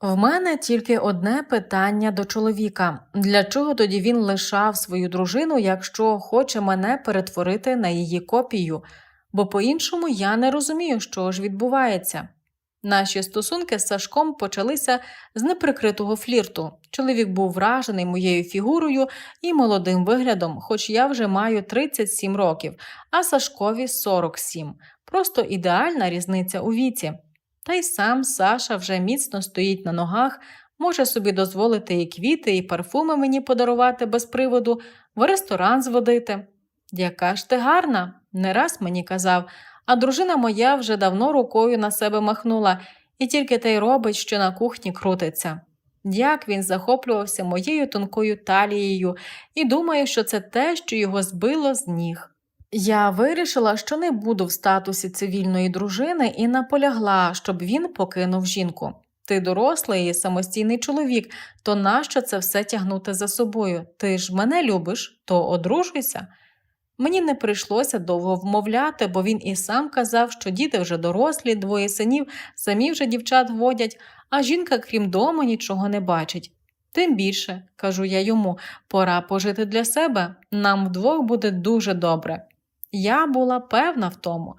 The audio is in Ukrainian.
В мене тільки одне питання до чоловіка: для чого тоді він лишав свою дружину, якщо хоче мене перетворити на її копію? Бо по-іншому я не розумію, що ж відбувається. Наші стосунки з Сашком почалися з неприкритого флірту. Чоловік був вражений моєю фігурою і молодим виглядом, хоч я вже маю 37 років, а Сашкові 47. Просто ідеальна різниця у віці. Та й сам Саша вже міцно стоїть на ногах, може собі дозволити і квіти, і парфуми мені подарувати без приводу, в ресторан зводити. Яка ж ти гарна, не раз мені казав, а дружина моя вже давно рукою на себе махнула і тільки те й робить, що на кухні крутиться. Як він захоплювався моєю тонкою талією і думає, що це те, що його збило з ніг. Я вирішила, що не буду в статусі цивільної дружини і наполягла, щоб він покинув жінку. Ти дорослий і самостійний чоловік, то нащо це все тягнути за собою? Ти ж мене любиш, то одружуйся. Мені не прийшлося довго вмовляти, бо він і сам казав, що діти вже дорослі, двоє синів самі вже дівчат водять, а жінка, крім дому, нічого не бачить. Тим більше, кажу я йому, пора пожити для себе, нам вдвох буде дуже добре. Я була певна в тому,